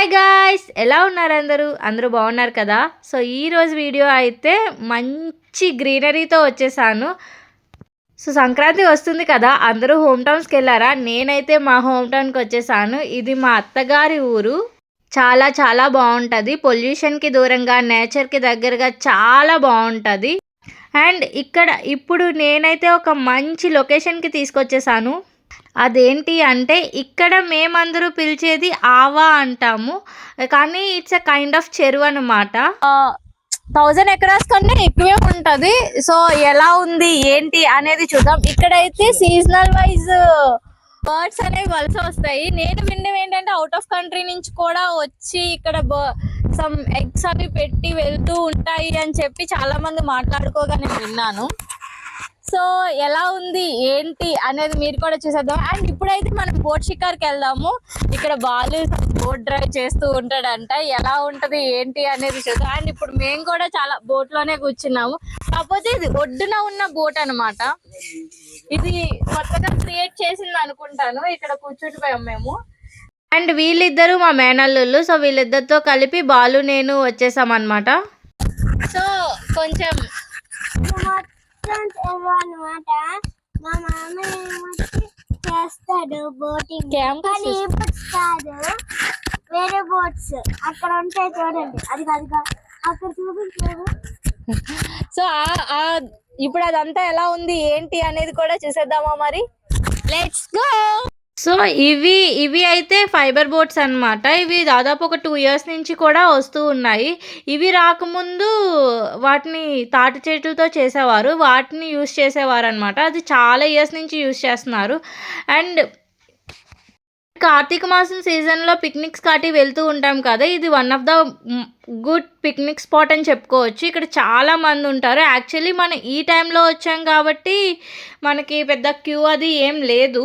Hi guys ఎలా ఉన్నారు అందరూ? అందరూ బాగున్నారు కదా? సో ఈరోజు వీడియో అయితే మంచి గ్రీనరీతో వచ్చేసాను. సో సంక్రాంతి వస్తుంది కదా అందరూ హోమ్ టౌన్స్కి వెళ్ళారా? నేనైతే మా హోమ్ టౌన్కి వచ్చేసాను. ఇది మా అత్తగారి ఊరు. చాలా చాలా బాగుంటుంది. పొల్యూషన్కి దూరంగా నేచర్కి దగ్గరగా చాలా బాగుంటుంది. అండ్ ఇక్కడ ఇప్పుడు నేనైతే ఒక మంచి లొకేషన్కి తీసుకొచ్చేసాను. అదేంటి అంటే ఇక్కడ మేమందరూ పిలిచేది ఆవా అంటాము. కానీ ఇట్స్ ఎ కైండ్ ఆఫ్ చెరువు అనమాట థౌజండ్ ఎకరాస్ కంటే ఎక్కువే ఉంటది. సో ఎలా ఉంది ఏంటి అనేది చూద్దాం. ఇక్కడైతే సీజనల్ వైజ్ బర్డ్స్ అనేవి వలస వస్తాయి. నేను విన్నవి ఏంటంటే అవుట్ ఆఫ్ కంట్రీ నుంచి కూడా వచ్చి ఇక్కడ సమ్ ఎగ్స్ అవి పెట్టి వెళ్తూ ఉంటాయి అని చెప్పి చాలా మంది మాట్లాడుకోగా నేను విన్నాను. సో ఎలా ఉంది ఏంటి అనేది మీరు కూడా చూసేద్దాం. అండ్ ఇప్పుడైతే మనం బోట్ షికార్కి వెళ్దాము. ఇక్కడ బాలు బోట్ డ్రైవ్ చేస్తూ ఉంటాడంట. ఎలా ఉంటది ఏంటి అనేది చూద్దాం. అండ్ ఇప్పుడు మేము కూడా చాలా బోట్లోనే కూర్చున్నాము. కాకపోతే ఇది ఒడ్డున ఉన్న బోట్ అన్నమాట. ఇది కొత్తగా క్రియేట్ చేసింది అనుకుంటాను. ఇక్కడ కూర్చుండిపోయాం మేము. అండ్ వీళ్ళిద్దరు మా మేనల్లుళ్ళు. సో వీళ్ళిద్దరితో కలిపి బాలు నేను వచ్చేసాం అనమాట సో కొంచెం ఏమో అనమాట మా మామ ఏమొచ్చి చేస్తాడు బోటింగ్. కానీ ఈ బోట్స్ కాదు వేరే బోట్స్ అక్కడ ఉంటాయి చూడండి. అది కాదు అక్కడ చూపించారు. సో ఇప్పుడు అదంతా ఎలా ఉంది? ఏంటి అనేది కూడా చూసేద్దామా మరి? లెట్స్ గో సో ఇవి ఇవి అయితే ఫైబర్ బోట్స్ అన్నమాట. ఇవి దాదాపు ఒక టూ ఇయర్స్ నుంచి కూడా వస్తూ ఉన్నాయి. ఇవి రాకముందు వాటిని తాటి చెట్లతో చేసేవారు. వాటిని యూస్ చేసేవారు అనమాట అది చాలా ఇయర్స్ నుంచి యూస్ చేస్తున్నారు. అండ్ కార్తీక మాసం సీజన్లో పిక్నిక్స్ కాటి వెళ్తూ ఉంటాం కదా ఇది one of the good picnic spot అని చెప్పుకోవచ్చు. ఇక్కడ చాలా మంది ఉంటారు. యాక్చువల్లీ మనం ఈ టైంలో వచ్చాం కాబట్టి మనకి పెద్ద క్యూ అది ఏం లేదు.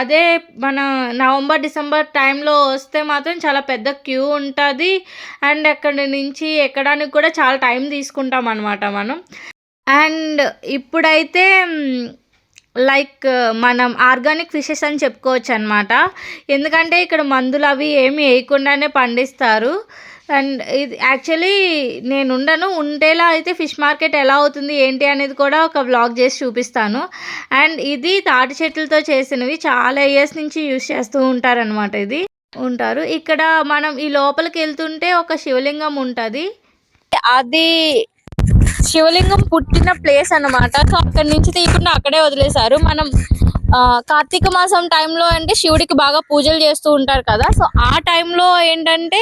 అదే మన నవంబర్ డిసెంబర్ టైంలో వస్తే మాత్రం చాలా పెద్ద క్యూ ఉంటుంది. అండ్ అక్కడి నుంచి ఎక్కడానికి కూడా చాలా టైం తీసుకుంటాం అనమాట మనం. అండ్ ఇప్పుడైతే లైక్ మనం ఆర్గానిక్ ఫిషెస్ అని చెప్పుకోవచ్చు అనమాట ఎందుకంటే ఇక్కడ మందులు అవి ఏమి వేయకుండానే పండిస్తారు. అండ్ ఇది యాక్చువల్లీ నేను ఉండను ఉండేలా అయితే ఫిష్ మార్కెట్ ఎలా అవుతుంది ఏంటి అనేది కూడా ఒక వ్లాగ్ చేసి చూపిస్తాను. అండ్ ఇది తాటి చెట్లతో చేసినవి చాలా ఇయర్స్ నుంచి యూస్ చేస్తూ ఉంటారనమాట ఇది. ఉంటారు. ఇక్కడ మనం ఈ లోపలికి వెళ్తుంటే ఒక శివలింగం ఉంటుంది. అది శివలింగం పుట్టిన ప్లేస్ అన్నమాట. సో అక్కడి నుంచి తీయకుండా అక్కడే వదిలేశారు. మనం కార్తీక మాసం టైంలో అంటే శివుడికి బాగా పూజలు చేస్తూ ఉంటారు కదా. సో ఆ టైంలో ఏంటంటే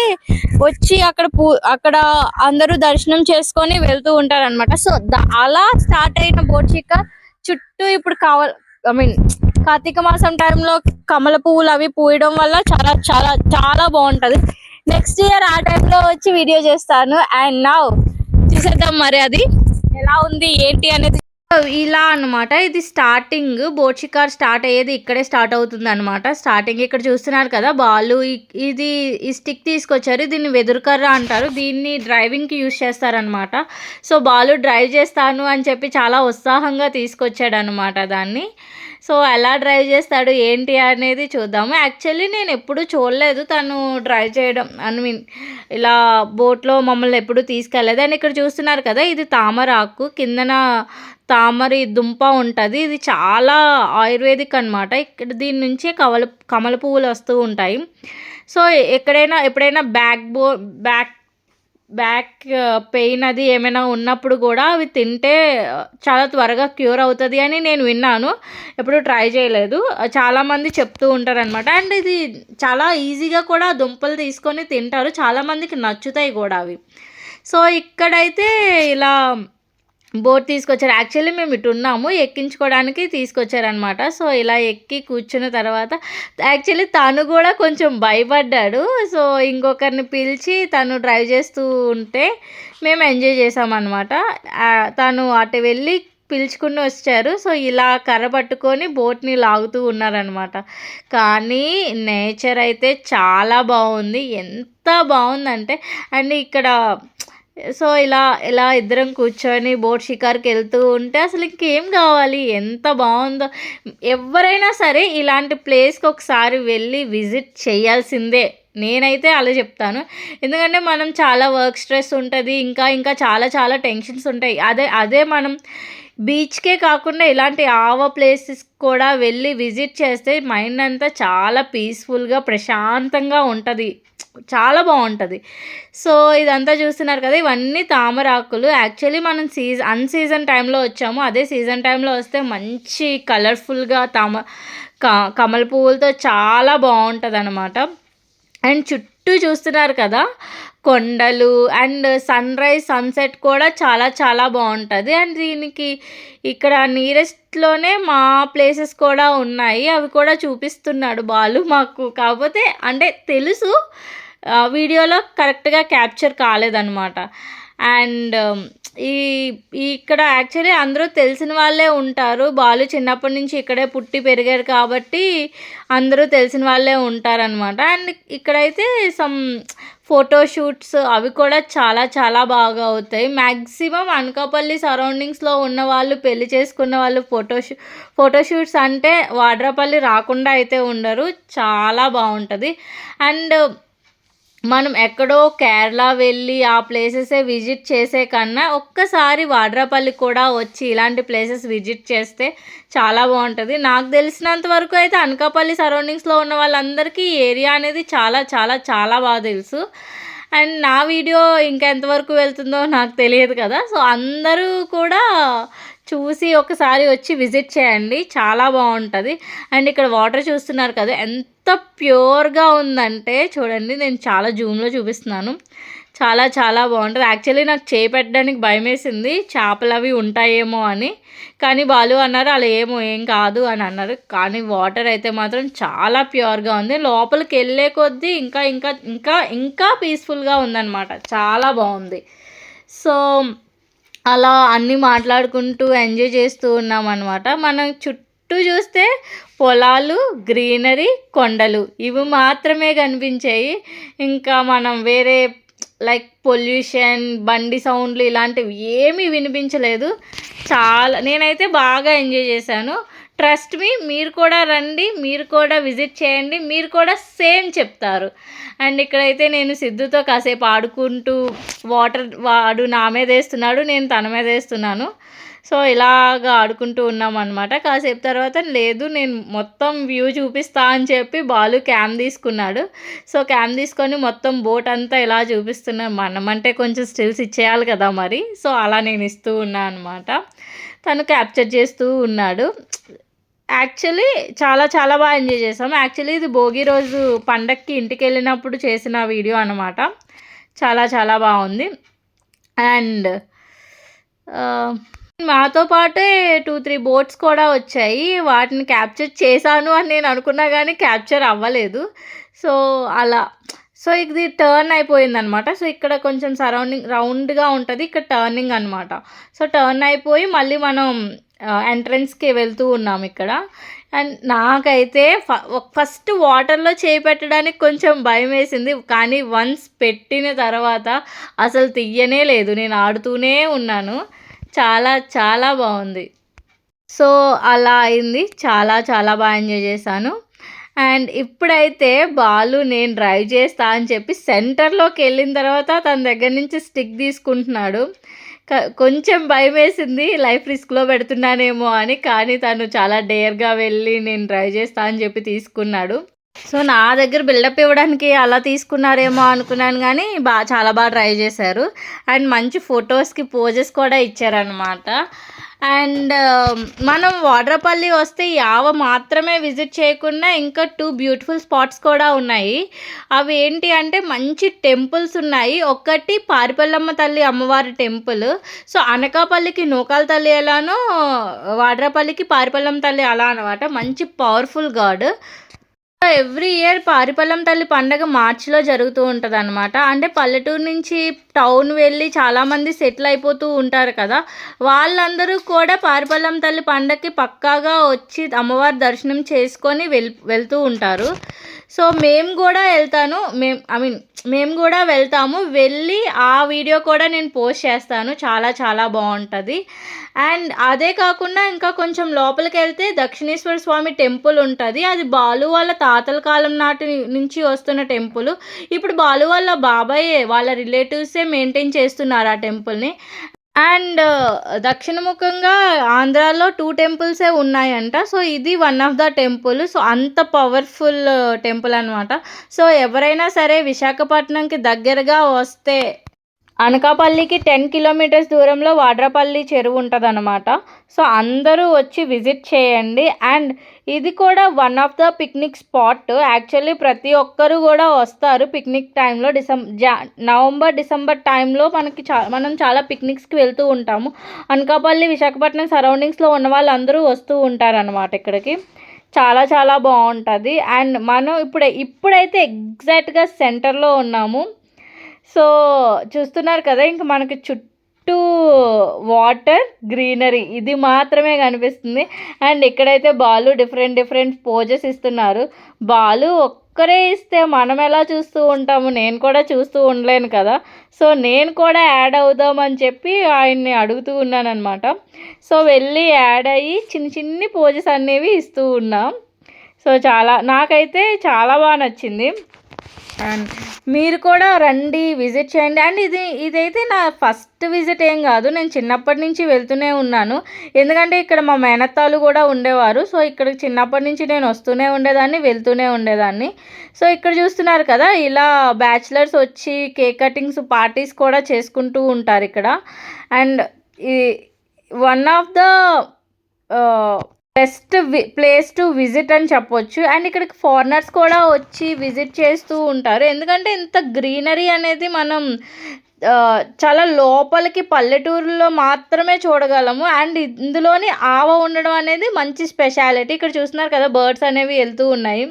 వచ్చి అక్కడ పూ అక్కడ అందరూ దర్శనం చేసుకొని వెళ్తూ ఉంటారు అనమాట సో అలా స్టార్ట్ అయిన బోర్చిక చుట్టూ ఇప్పుడు కావాల ఐ మీన్ కార్తీక మాసం టైంలో కమల పువ్వులు అవి పూయడం వల్ల చాలా చాలా చాలా బాగుంటది. నెక్స్ట్ ఇయర్ ఆ టైంలో వచ్చి వీడియో చేస్తాను. అండ్ నౌ చూసేద్దాం మరి అది. ఎలా ఉంది ఏంటి అనేది ఇలా అన్నమాట. ఇది స్టార్టింగ్ బోట్ షికార్ స్టార్ట్ అయ్యేది ఇక్కడే స్టార్ట్ అవుతుంది అనమాట స్టార్టింగ్ ఇక్కడ చూస్తున్నారు కదా బాలు ఇది ఈ స్టిక్ తీసుకొచ్చారు దీన్ని వెదురుకర్ర అంటారు దీన్ని డ్రైవింగ్కి యూజ్ చేస్తారనమాట సో బాలు డ్రైవ్ చేస్తాను అని చెప్పి చాలా ఉత్సాహంగా తీసుకొచ్చాడు అనమాట దాన్ని. సో ఎలా డ్రైవ్ చేస్తాడు ఏంటి అనేది చూద్దాము. యాక్చువల్లీ నేను ఎప్పుడు చూడలేదు తను డ్రైవ్ చేయడం ఐ మీన్ ఇలా బోట్లో మమ్మల్ని ఎప్పుడు తీసుకెళ్ళలేదు. అండ్ ఇక్కడ చూస్తున్నారు కదా ఇది తామరాకు కిందన తామరి దుంప ఉంటుంది. ఇది చాలా ఆయుర్వేదిక్ అనమాట ఇక్కడ దీని నుంచే కవల కమల పువ్వులు వస్తూ ఉంటాయి. సో ఎక్కడైనా ఎప్పుడైనా బ్యాక్ బో బ్యాక్ బ్యాక్ పెయిన్ అది ఏమైనా ఉన్నప్పుడు కూడా అవి తింటే చాలా త్వరగా క్యూర్ అవుతుంది అని నేను విన్నాను. ఎప్పుడు ట్రై చేయలేదు. చాలామంది చెప్తూ ఉంటారు అనమాట అండ్ ఇది చాలా ఈజీగా కూడా దుంపలు తీసుకొని తింటారు. చాలామందికి నచ్చుతాయి కూడా అవి. సో ఇక్కడైతే ఇలా బోట్ తీసుకొచ్చారు. యాక్చువల్లీ మేము ఇటు ఉన్నాము ఎక్కించుకోవడానికి తీసుకొచ్చారనమాట సో ఇలా ఎక్కి కూర్చున్న తర్వాత యాక్చువల్లీ తను కూడా కొంచెం భయపడ్డాడు. సో ఇంకొకరిని పిలిచి తను డ్రైవ్ చేస్తూ ఉంటే మేము ఎంజాయ్ చేసామన్నమాట. తను అటు వెళ్ళి పిలుచుకుని వచ్చారు. సో ఇలా కర్ర పట్టుకొని బోట్ని లాగుతూ ఉన్నారనమాట కానీ నేచర్ అయితే చాలా బాగుంది. ఎంత బాగుందంటే అండ్ ఇక్కడ సో ఇలా ఇలా ఇద్దరం కూర్చొని బోట్ షికార్కి వెళ్తూ ఉంటే అసలు ఇంకేం కావాలి? ఎంత బాగుందో. ఎవరైనా సరే ఇలాంటి ప్లేస్కి ఒకసారి వెళ్ళి విజిట్ చేయాల్సిందే. నేనైతే అలా చెప్తాను. ఎందుకంటే మనం చాలా వర్క్ స్ట్రెస్ ఉంటుంది ఇంకా ఇంకా చాలా చాలా టెన్షన్స్ ఉంటాయి. అదే అదే మనం బీచ్కే కాకుండా ఇలాంటి ఆవ ప్లేసెస్ కూడా వెళ్ళి విజిట్ చేస్తే మైండ్ అంతా చాలా పీస్ఫుల్గా ప్రశాంతంగా ఉంటుంది. చాలా బాగుంటుంది. సో ఇదంతా చూస్తున్నారు కదా ఇవన్నీ తామరాకులు యాక్చువల్లీ మనం సీజ అన్సీజన్ టైంలో వచ్చాము. అదే సీజన్ టైంలో వస్తే మంచి కలర్ఫుల్గా తామ క- కమల పువ్వులతో చాలా బాగుంటుంది అనమాట అండ్ చుట్టూ చూస్తున్నారు కదా కొండలు అండ్ సన్ రైజ్ సన్సెట్ కూడా చాలా చాలా బాగుంటుంది. అండ్ దీనికి ఇక్కడ నియరెస్ట్లోనే మా ప్లేసెస్ కూడా ఉన్నాయి. అవి కూడా చూపిస్తున్నాడు బాలు మాకు. కాకపోతే అంటే తెలుసు వీడియోలో కరెక్ట్గా క్యాప్చర్ కాలేదన్నమాట. అండ్ ఈ ఇక్కడ యాక్చువల్లీ అందరూ తెలిసిన వాళ్ళే ఉంటారు. బాలు చిన్నప్పటి నుంచి ఇక్కడే పుట్టి పెరిగారు కాబట్టి అందరూ తెలిసిన వాళ్ళే ఉంటారనమాట అండ్ ఇక్కడైతే సమ్ ఫోటోషూట్స్ అవి కూడా చాలా చాలా బాగా అవుతాయి. మ్యాక్సిమం అనకాపల్లి సరౌండింగ్స్లో ఉన్న వాళ్ళు పెళ్ళి చేసుకున్న వాళ్ళు ఫోటోషూ ఫోటోషూట్స్ అంటే వాడ్రాపల్లి రాకుండా అయితే ఉండరు. చాలా బాగుంటుంది. అండ్ మనం ఎక్కడో కేరళ వెళ్ళి ఆ ప్లేసెసే విజిట్ చేసే కన్నా ఒక్కసారి వాడ్రాపల్లి కూడా వచ్చి ఇలాంటి ప్లేసెస్ విజిట్ చేస్తే చాలా బాగుంటుంది. నాకు తెలిసినంత వరకు అయితే అనకాపల్లి సరౌండింగ్స్లో ఉన్న వాళ్ళందరికీ ఈ ఏరియా అనేది చాలా చాలా చాలా బాగా తెలుసు. అండ్ నా వీడియో ఇంకా ఎంతవరకు వెళ్తుందో నాకు తెలియదు కదా. సో అందరూ కూడా చూసి ఒకసారి వచ్చి విజిట్ చేయండి. చాలా బాగుంటుంది. అండ్ ఇక్కడ వాటర్ చూస్తున్నారు కదా ఎంత ఎంత ప్యూర్గా ఉందంటే చూడండి నేను చాలా జూమ్లో చూపిస్తున్నాను. చాలా చాలా బాగుంటుంది. యాక్చువల్లీ నాకు చేపెట్టడానికి భయమేసింది. భయం వేసింది చేపలు అవి ఉంటాయేమో అని. కానీ బాలు అన్నారు అలా ఏమో ఏం కాదు అని అన్నారు. కానీ వాటర్ అయితే మాత్రం చాలా ప్యూర్గా ఉంది. లోపలికి వెళ్ళే కొద్దీ ఇంకా ఇంకా ఇంకా ఇంకా పీస్ఫుల్గా ఉందన్నమాట. చాలా బాగుంది. సో అలా అన్నీ మాట్లాడుకుంటూ ఎంజాయ్ చేస్తూ ఉన్నాం అనమాట మనం చుట్టూ చూస్తే పొలాలు గ్రీనరీ కొండలు. ఇవి మాత్రమే కనిపించాయి. ఇంకా మనం వేరే లైక్ పొల్యూషన్ బండి సౌండ్లు ఇలాంటివి ఏమీ వినిపించలేదు. చాలా నేనైతే బాగా ఎంజాయ్ చేశాను. ట్రస్ట్ మీ మీరు కూడా రండి మీరు కూడా విజిట్ చేయండి మీరు కూడా సేమ్ చెప్తారు. అండ్ ఇక్కడైతే నేను సిద్ధుతో కాసేపు ఆడుకుంటూ వాటర్ వాడు నా మీద వేస్తున్నాడు నేను తన మీద వేస్తున్నాను. సో ఇలాగా ఆడుకుంటూ ఉన్నాం అనమాట కాసేపు తర్వాత లేదు నేను మొత్తం వ్యూ చూపిస్తా అని చెప్పి బాలు క్యామ్ తీసుకున్నాడు. సో క్యామ్ తీసుకొని మొత్తం బోట్ అంతా ఇలా చూపిస్తున్నాను మనం. అంటే కొంచెం స్టిల్స్ ఇచ్చేయాలి కదా మరి. సో అలా నేను ఇస్తూ ఉన్నాను అనమాట తను క్యాప్చర్ చేస్తూ ఉన్నాడు. యాక్చువల్లీ చాలా చాలా బాగా ఎంజాయ్ చేసాం. యాక్చువల్లీ ఇది భోగి రోజు పండక్కి ఇంటికి వెళ్ళినప్పుడు చేసిన వీడియో అనమాట చాలా చాలా బాగుంది. అండ్ మాతో పాటే టూ త్రీ బోట్స్ కూడా వచ్చాయి. వాటిని క్యాప్చర్ చేశాను అని నేను అనుకున్నా కానీ క్యాప్చర్ అవ్వలేదు. సో అలా. సో ఇది టర్న్ అయిపోయింది అనమాట సో ఇక్కడ కొంచెం సరౌండింగ్ రౌండ్గా ఉంటుంది. ఇక్కడ టర్నింగ్ అనమాట సో టర్న్ అయిపోయి మళ్ళీ మనం ఎంట్రన్స్కి వెళ్తూ ఉన్నాం ఇక్కడ. అండ్ నాకైతే ఫస్ట్ వాటర్లో చేయి పెట్టడానికి కొంచెం భయం వేసింది. కానీ వన్స్ పెట్టిన తర్వాత అసలు తీయనే లేదు. నేను ఆడుతూనే ఉన్నాను. చాలా చాలా బాగుంది. సో అలా అయింది. చాలా చాలా బాగా ఎంజాయ్ చేశాను. అండ్ ఇప్పుడైతే బాలు నేను డ్రైవ్ చేస్తా అని చెప్పి సెంటర్లోకి వెళ్ళిన తర్వాత తన దగ్గర నుంచి స్టిక్ తీసుకుంటున్నాడు. కొంచెం భయం వేసింది. లైఫ్ రిస్క్లో పెడుతున్నానేమో అని. కానీ తను చాలా డేర్గా వెళ్ళి నేను డ్రైవ్ చేస్తా అని చెప్పి తీసుకున్నాడు. సో నా దగ్గర బిల్డప్ ఇవ్వడానికి అలా తీసుకున్నారేమో అనుకున్నాను కానీ బా చాలా బాగా ట్రై చేశారు. అండ్ మంచి ఫొటోస్కి పోజెస్ కూడా ఇచ్చారనమాట అండ్ మనం వాడ్రపల్లి వస్తే యావ మాత్రమే విజిట్ చేయకుండా ఇంకా టూ బ్యూటిఫుల్ స్పాట్స్ కూడా ఉన్నాయి. అవి ఏంటి అంటే మంచి టెంపుల్స్ ఉన్నాయి. ఒకటి పారిపల్లమ్మ తల్లి అమ్మవారి టెంపుల్. సో అనకాపల్లికి నూకాల తల్లి ఎలానో వాడ్రపల్లికి పారిపల్లమ్మ తల్లి అలా అనమాట మంచి powerful god. Every year Paripallam తల్లి పండగ మార్చిలో జరుగుతూ ఉంటుంది అనమాట అంటే పల్లెటూరు నుంచి టౌన్ వెళ్ళి చాలామంది సెటిల్ అయిపోతూ ఉంటారు కదా. వాళ్ళందరూ కూడా పారిపల్లం తల్లి పండగకి పక్కాగా వచ్చి అమ్మవారి దర్శనం చేసుకొని వెళ్ వెళ్తూ ఉంటారు. సో మేము కూడా వెళ్తాను. మేము ఐ మీన్ మేము కూడా వెళ్తాము. వెళ్ళి ఆ వీడియో కూడా నేను పోస్ట్ చేస్తాను. చాలా చాలా బాగుంటుంది. అండ్ అదే కాకుండా ఇంకా కొంచెం లోపలికి వెళ్తే దక్షిణేశ్వర స్వామి టెంపుల్ ఉంటుంది. అది బాలు వాళ్ళ తాతల కాలం నాటి నుంచి వస్తున్న టెంపుల్. ఇప్పుడు బాలు వాళ్ళ బాబాయ్ వాళ్ళ రిలేటివ్సే మెయింటైన్ చేస్తున్నారు ఆ టెంపుల్ని. అండ్ uh, దక్షిణముఖంగా ఆంధ్రాలో టూ టెంపుల్సే ఉన్నాయంట. సో ఇది one of the temple so అంత పవర్ఫుల్ టెంపుల్ అనమాట సో ఎవరైనా సరే విశాఖపట్నంకి దగ్గరగా వస్తే అనకాపల్లికి టెన్ కిలోమీటర్స్ దూరంలో వాడ్రపల్లి చెరువు ఉంటుంది అనమాట సో అందరూ వచ్చి విజిట్ చేయండి. అండ్ ఇది కూడా one of the picnic spot. Actually ప్రతి ఒక్కరు కూడా వస్తారు పిక్నిక్ టైంలో. డిసెం జా నవంబర్ డిసెంబర్ టైంలో మనకి చా మనం చాలా పిక్నిక్స్కి వెళ్తూ ఉంటాము. అనకాపల్లి విశాఖపట్నం సరౌండింగ్స్లో ఉన్న వాళ్ళందరూ వస్తూ ఉంటారనమాట ఇక్కడికి. చాలా చాలా బాగుంటుంది. అండ్ మనం ఇప్పుడు ఇప్పుడైతే ఎగ్జాక్ట్గా సెంటర్లో ఉన్నాము. సో చూస్తున్నారు కదా ఇంకా మనకి చుట్టూ వాటర్ గ్రీనరీ ఇది మాత్రమే కనిపిస్తుంది. అండ్ ఇక్కడైతే బాలు డిఫరెంట్ డిఫరెంట్ పోజెస్ ఇస్తున్నారు. బాలు ఒక్కరే ఇస్తే మనం ఎలా చూస్తూ ఉంటాము? నేను కూడా చూస్తూ ఉండలేను కదా. సో నేను కూడా యాడ్ అవుదామని చెప్పి ఆయన్ని అడుగుతూ ఉన్నాను అనమాట సో వెళ్ళి యాడ్ అయ్యి చిన్న చిన్ని పోజెస్ అనేవి ఇస్తూ ఉన్నాం. సో చాలా నాకైతే చాలా బాగా నచ్చింది. అండ్ మీరు కూడా రండి విజిట్ చేయండి. అండ్ ఇది ఇదైతే నా ఫస్ట్ విజిట్ ఏం కాదు. నేను చిన్నప్పటి నుంచి వెళ్తూనే ఉన్నాను. ఎందుకంటే ఇక్కడ మా మేనత్తాలు కూడా ఉండేవారు. సో ఇక్కడ చిన్నప్పటి నుంచి నేను వస్తూనే ఉండేదాన్ని వెళ్తూనే ఉండేదాన్ని. సో ఇక్కడ చూస్తున్నారు కదా ఇలా బ్యాచిలర్స్ వచ్చి కేక్ కటింగ్స్ పార్టీస్ కూడా చేసుకుంటూ ఉంటారు ఇక్కడ. అండ్ ఈ one of the best we place to visit అని చెప్పొచ్చు. అండ్ ఇక్కడికి ఫారినర్స్ కూడా వచ్చి విజిట్ చేస్తూ ఉంటారు. ఎందుకంటే ఇంత గ్రీనరీ అనేది మనం చాలా లోపలికి పల్లెటూరులో మాత్రమే చూడగలము. అండ్ ఇందులోని ఆవ ఉండడం అనేది మంచి స్పెషాలిటీ. ఇక్కడ చూస్తున్నారు కదా బర్డ్స్ అనేవి వెళ్తూ ఉన్నాయి.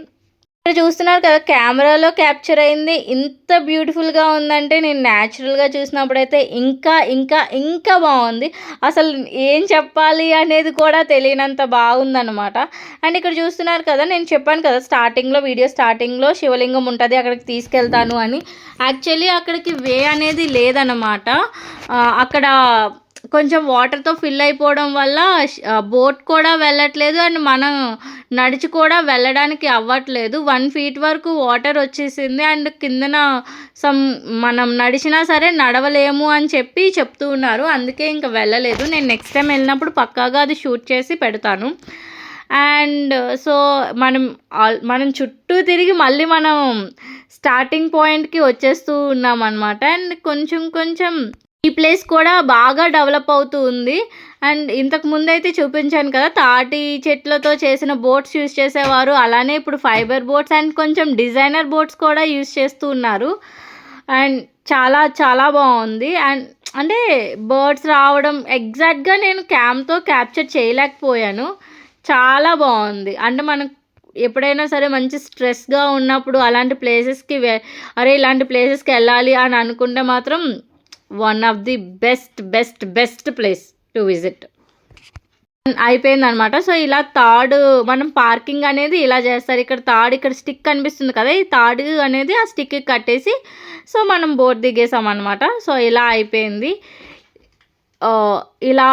ఇక్కడ చూస్తున్నారు కదా కెమెరాలో క్యాప్చర్ అయింది. ఇంత బ్యూటిఫుల్గా ఉందంటే నేను న్యాచురల్గా చూసినప్పుడైతే ఇంకా ఇంకా ఇంకా బాగుంది. అసలు ఏం చెప్పాలి అనేది కూడా తెలియనంత బాగుందనమాట అండ్ ఇక్కడ చూస్తున్నారు కదా నేను చెప్పాను కదా స్టార్టింగ్లో వీడియో స్టార్టింగ్లో శివలింగం ఉంటుంది అక్కడికి తీసుకెళ్తాను అని. యాక్చువల్లీ అక్కడికి వే అనేది లేదన్నమాట. అక్కడ కొంచెం వాటర్తో ఫిల్ అయిపోవడం వల్ల బోట్ కూడా వెళ్ళట్లేదు అండ్ మనం నడిచి కూడా వెళ్ళడానికి అవ్వట్లేదు. వన్ ఫీట్ వరకు వాటర్ వచ్చేసింది అండ్ కిందన సమ్ మనం నడిచినా సరే నడవలేము అని చెప్పి చెప్తూ ఉన్నారు. అందుకే ఇంకా వెళ్ళలేదు. నేను నెక్స్ట్ టైం వెళ్ళినప్పుడు పక్కాగా అది షూట్ చేసి పెడతాను. అండ్ సో మనం ఆల్ మనం చుట్టూ తిరిగి మళ్ళీ మనం స్టార్టింగ్ పాయింట్కి వచ్చేస్తూ ఉన్నాం అనమాట అండ్ కొంచెం కొంచెం ఈ ప్లేస్ కూడా బాగా డెవలప్ అవుతూ ఉంది. అండ్ ఇంతకు ముందు అయితే చూపించాను కదా తాటి చెట్లతో చేసిన బోట్స్ యూస్ చేసేవారు. అలానే ఇప్పుడు ఫైబర్ బోట్స్ అండ్ కొంచెం డిజైనర్ బోట్స్ కూడా యూస్ చేస్తూ ఉన్నారు. అండ్ చాలా చాలా బాగుంది. అండ్ అంటే బర్డ్స్ రావడం ఎగ్జాక్ట్గా నేను క్యామ్తో క్యాప్చర్ చేయలేకపోయాను. చాలా బాగుంది. అంటే మనం ఎప్పుడైనా సరే మంచి స్ట్రెస్గా ఉన్నప్పుడు అలాంటి ప్లేసెస్కి వె అరే ఇలాంటి ప్లేసెస్కి వెళ్ళాలి అని అనుకుంటే మాత్రం one of the best best best place to visit. అయిపోయింది అనమాట సో ఇలా తాడు మనం పార్కింగ్ అనేది ఇలా చేస్తారు. ఇక్కడ తాడు ఇక్కడ స్టిక్ కనిపిస్తుంది కదా ఈ తాడు అనేది ఆ స్టిక్ కట్టేసి సో మనం బోర్డు దిగేసాం అనమాట సో ఇలా అయిపోయింది. ఇలా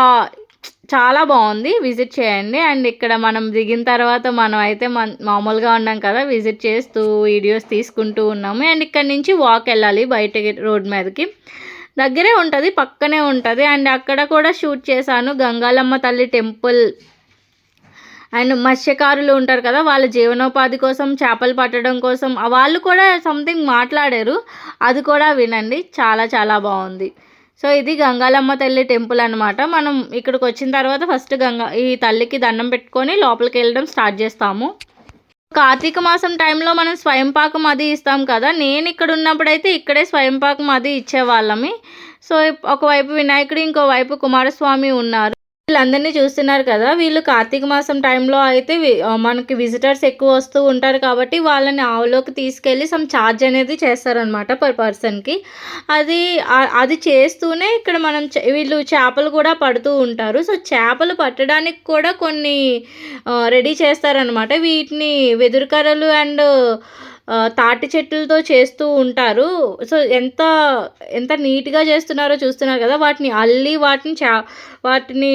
చాలా బాగుంది విజిట్ చేయండి. అండ్ ఇక్కడ మనం దిగిన తర్వాత మనం అయితే మన మామూలుగా ఉన్నాం కదా విజిట్ చేస్తూ వీడియోస్ తీసుకుంటూ ఉన్నాము. అండ్ ఇక్కడ నుంచి వాక్ వెళ్ళాలి బయట రోడ్ మీదకి. దగ్గరే ఉంటుంది పక్కనే ఉంటుంది. అండ్ అక్కడ కూడా షూట్ చేశాను గంగాలమ్మ తల్లి టెంపుల్. అండ్ మత్స్యకారులు ఉంటారు కదా వాళ్ళ జీవనోపాధి కోసం చేపలు పట్టడం కోసం వాళ్ళు కూడా సంథింగ్ మాట్లాడారు. అది కూడా వినండి చాలా చాలా బాగుంది. సో ఇది గంగాలమ్మ తల్లి టెంపుల్ అనమాట మనం ఇక్కడికి వచ్చిన తర్వాత ఫస్ట్ గంగా ఈ తల్లికి దండం పెట్టుకొని లోపలికి వెళ్ళడం స్టార్ట్ చేస్తాము. కార్తీక మాసం టైంలో మనం స్వయం పాకం అది ఇస్తాం కదా. నేను ఇక్కడ ఉన్నప్పుడైతే ఇక్కడే స్వయం పాకం అది ఇచ్చేవాళ్ళమి. సో ఒకవైపు వినాయకుడు ఇంకోవైపు కుమారస్వామి ఉన్నారు. వీళ్ళందరినీ చూస్తున్నారు కదా. వీళ్ళు కార్తీక మాసం టైంలో అయితే మనకి విజిటర్స్ ఎక్కువ వస్తూ ఉంటారు కాబట్టి వాళ్ళని ఆవులోకి తీసుకెళ్ళి సమ్ ఛార్జ్ అనేది చేస్తారనమాట పర్ పర్సన్కి అది అది చేస్తూనే ఇక్కడ మనం చే- వీళ్ళు చేపలు కూడా పడుతూ ఉంటారు. సో చేపలు పట్టడానికి కూడా కొన్ని రెడీ చేస్తారనమాట వీటిని వెదురు కర్రలు అండ్ తాటి చెట్లతో చేస్తూ ఉంటారు. సో ఎంత ఎంత నీట్గా చేస్తున్నారో చూస్తున్నారు కదా వాటిని అల్లి వాటిని చా వాటిని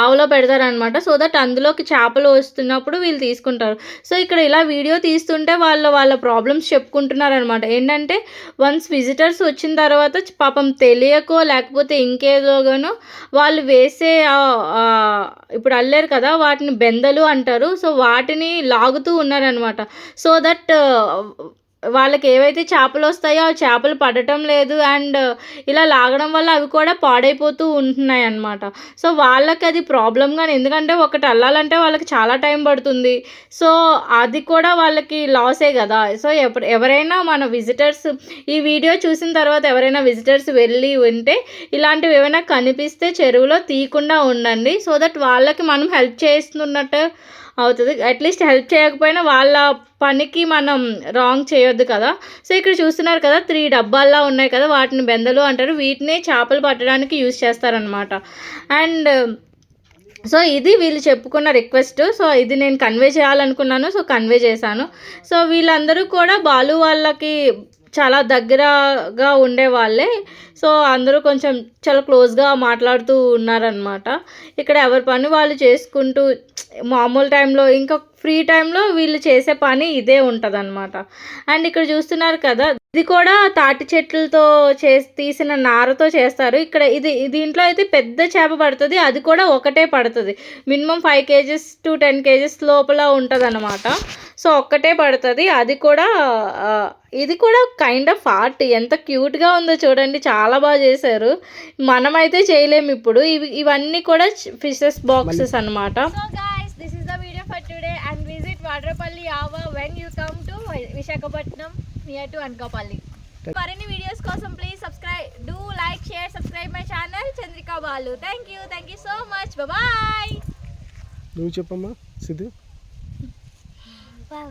ఆవులో పెడతారనమాట సో దట్ అందులోకి చేపలు వస్తున్నప్పుడు వీళ్ళు తీసుకుంటారు. సో ఇక్కడ ఇలా వీడియో తీస్తుంటే వాళ్ళు వాళ్ళ ప్రాబ్లమ్స్ చెప్పుకుంటున్నారనమాట ఏంటంటే వన్స్ విజిటర్స్ వచ్చిన తర్వాత పాపం తెలియకో లేకపోతే ఇంకేదోగానో వాళ్ళు వేసే ఇప్పుడు అల్లారు కదా వాటిని బెందలు అంటారు. సో వాటిని లాగుతూ ఉన్నారనమాట సో దట్ వాళ్ళకి ఏవైతే చేపలు వస్తాయో ఆ చేపలు పడటం లేదు అండ్ ఇలా లాగడం వల్ల అవి కూడా పాడైపోతూ ఉంటున్నాయి అన్నమాట. సో వాళ్ళకి అది ప్రాబ్లం కానీ ఎందుకంటే ఒకటి అల్లాలంటే వాళ్ళకి చాలా టైం పడుతుంది. సో అది కూడా వాళ్ళకి లాసే కదా. సో ఎప్పుడు ఎవరైనా మన విజిటర్స్ ఈ వీడియో చూసిన తర్వాత ఎవరైనా విజిటర్స్ వెళ్ళి ఉంటే ఇలాంటివి ఏమైనా కనిపిస్తే చెరువులో తీయకుండా ఉండండి. సో దట్ వాళ్ళకి మనం హెల్ప్ చేస్తున్నట్టు అవుతుంది. అట్లీస్ట్ హెల్ప్ చేయకపోయినా వాళ్ళ పనికి మనం రాంగ్ చేయొద్దు కదా. సో ఇక్కడ చూస్తున్నారు కదా త్రీ డబ్బాల్లా ఉన్నాయి కదా వాటిని బెందలు అంటారు. వీటిని చేపలు పట్టడానికి యూజ్ చేస్తారనమాట అండ్ సో ఇది వీళ్ళు చెప్పుకున్న రిక్వెస్ట్ సో ఇది నేను కన్వే చేయాలనుకున్నాను. సో కన్వే చేశాను. సో వీళ్ళందరూ కూడా బాలు వాళ్ళకి చాలా దగ్గరగా ఉండే వాళ్ళే. సో అందరూ కొంచెం చాలా క్లోజ్గా మాట్లాడుతూ ఉన్నారనమాట ఇక్కడ ఎవరి పని వాళ్ళు చేసుకుంటూ మామూలు టైంలో ఇంకా ఫ్రీ టైంలో వీళ్ళు చేసే పని ఇదే ఉంటుందన్నమాట. అండ్ ఇక్కడ చూస్తున్నారు కదా ఇది కూడా తాటి చెట్లతో చేసి తీసిన నారతో చేస్తారు. ఇక్కడ ఇది దీంట్లో అయితే పెద్ద చేప పడుతుంది అది కూడా ఒకటే పడుతుంది. Minimum five KGs to ten KGs లోపల ఉంటుంది సో ఒక్కటే పడుతుంది. అది కూడా ఇది కూడా కైండ్ ఆఫ్ ఆర్ట్ ఎంత క్యూట్గా ఉందో చూడండి. చాలా బాగా చేశారు. మనమైతే చేయలేము ఇప్పుడు. ఇవి ఇవన్నీ కూడా ఫిషెస్ బాక్సెస్ అన్నమాట. వాడ్రపల్లి ఆవా when you come to Visakhapatnam near to Anakapalli. మరిన్ని వీడియోస్ కోసం please subscribe do like share subscribe my channel Chandrika Balu thank you thank you so much bye నువ్వు చెప్పమ్మా సిద్ధు. బాయ్